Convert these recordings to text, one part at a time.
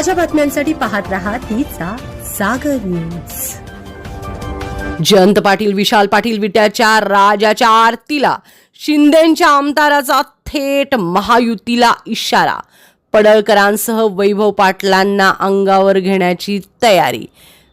ताज्या बातम्यांसाठी पाहत रहा तिचा सागर न्यूज. जयंत पाटील विशाल पाटील विट्याच्या राजाच्या आरतीला शिंदेच्या आमदाराचा थेट महायुतीला इशारा. पडळकरांसह वैभव पाटलांना अंगावर घेण्याची तयारी.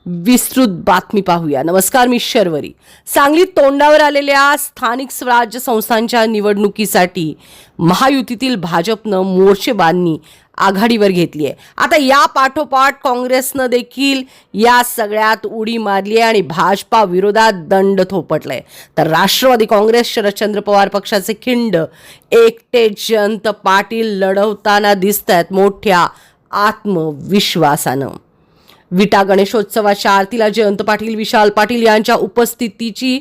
विस्तृत बातमी पाहूया. नमस्कार मी शर्वरी. सांगलीत तोंडावर आलेल्या स्थानिक स्वराज्य संस्थांच्या निवडणुकीसाठी महायुतीतील भाजपनं मोर्चेबांधणी आघाडीवर घेतली आहे. आता या पाठोपाठ काँग्रेसनं देखील या सगळ्यात उडी मारली आहे आणि भाजपा विरोधात दंड थोपटलाय. तर राष्ट्रवादी काँग्रेस शरदचंद्र पवार पक्षाचे खिंड एकटे जयंत पाटील लढवताना दिसत आहेत मोठ्या आत्मविश्वासानं. विटा गणेशोत्सवाच्या आरतीला जयंत पाटील विशाल पाटील यांच्या उपस्थितीची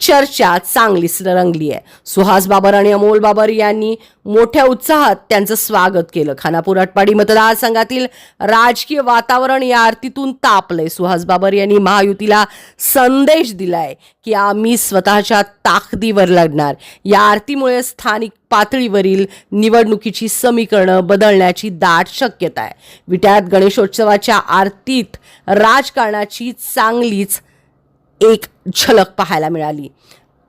चर्चा चांगलीच रंगली आहे. सुहास बाबर आणि अमोल बाबर यांनी मोठ्या उत्साहात त्यांचं स्वागत केलं. खानापूर अटपाडी मतदारसंघातील राजकीय वातावरण या आरतीतून तापलंय. सुहास बाबर यांनी महायुतीला संदेश दिलाय की आम्ही स्वतःच्या ताकदीवर लढणार. या आरतीमुळे स्थानिक पातळीवरील निवडणुकीची समीकरणं बदलण्याची दाट शक्यता आहे. विट्यात गणेशोत्सवाच्या आरतीत राजकारणाची चांगलीच एक झलक पाहायला मिळाली.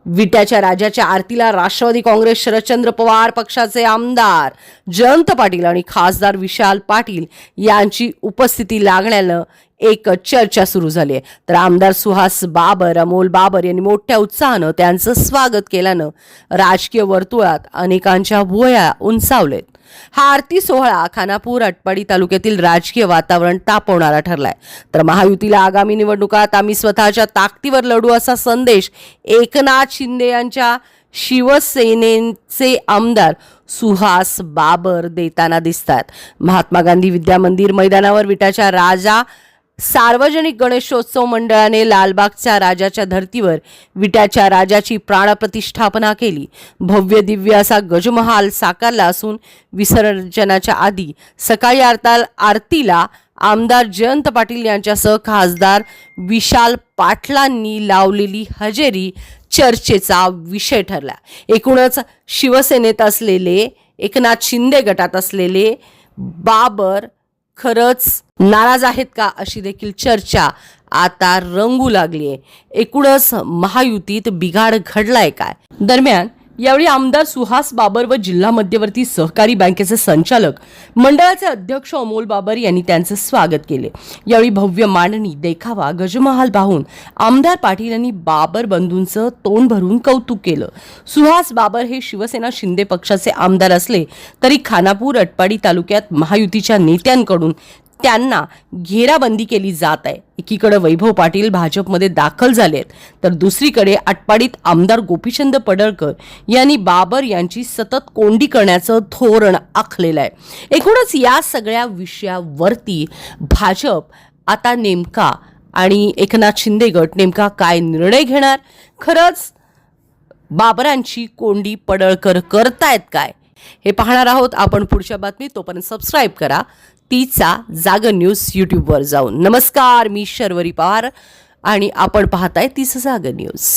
विट्याच्या राजाच्या आरतीला राष्ट्रवादी काँग्रेस शरदचंद्र पवार पक्षाचे आमदार जयंत पाटील आणि खासदार विशाल पाटील यांची उपस्थिती लागण्यानं एक चर्चा सुरू झाली आहे. तर आमदार सुहास बाबर अमोल बाबर यांनी मोठ्या उत्साहानं त्यांचं स्वागत केल्यानं राजकीय वर्तुळात अनेकांच्या भुवया उंचावलेत. हा आरती सोहळा खानापूर अटपाडी तालुक्यातील राजकीय वातावरण तापवणारा ठरलाय. तर महायुतीला आगामी निवडणुकात आम्ही स्वतःच्या ताकदीवर लढू असा संदेश एकनाथ शिंदे यांच्या शिवसेनेचे आमदार सुहास बाबर देताना दिसतात महात्मा गांधी विद्या मंदिर मैदानावर विटाच्या राजा सार्वजनिक गणेशोत्सव मंडळाने लालबागच्या राजाच्या धर्तीवर विट्याच्या राजाची प्राणप्रतिष्ठापना केली. भव्य दिव्य असा गजमहाल साकारला असून विसर्जनाच्या आधी सकाळी आरताल आरतीला आमदार जयंत पाटील यांच्यासह खासदार विशाल पाटलांनी लावलेली हजेरी चर्चेचा विषय ठरला. एकूणच शिवसेनेत असलेले एकनाथ शिंदे गटात असलेले बाबर खरंच नाराज आहेत का अशी देखील चर्चा आता रंगू लागली आहे एकूणच महायुतीत बिघाड घडलाय काय? दरम्यान यावेळी आमदार सुहास बाबर व जिल्हा मध्यवर्ती सहकारी बँकेचे संचालक मंडळाचे अध्यक्ष अमोल बाबर यांनी त्यांचे स्वागत केले. यावेळी भव्य मांडणी देखावा गजमहाल पाहून आमदार पाटील यांनी बाबर बंधूंचं तोंड भरून कौतुक केलं. सुहास बाबर हे शिवसेना शिंदे पक्षाचे आमदार असले तरी खानापूर अटपाडी तालुक्यात महायुतीच्या नेत्यांकडून त्यांना घेराबंदी केली जात आहे. एकीकडे वैभव पाटील भाजपमध्ये दाखल झाले आहेत तर दुसरीकडे आटपाडीत आमदार गोपीचंद पडळकर यांनी बाबर यांची सतत कोंडी करण्याचं धोरण आखलेलं आहे. एकूणच या सगळ्या विषयावरती भाजप आता नेमका आणि एकनाथ शिंदे गट नेमका काय निर्णय घेणार? खरंच बाबरांची कोंडी पडळकर करतायत काय? हे पाहणार आहोत आपण पुढच्या बातमीत. तोपर्यंत सबस्क्राईब करा तीचा जाग न्यूज यूट्यूबवर जाऊन. नमस्कार मी शर्वरी पवार आणि आपण पाहताय तीच जाग न्यूज.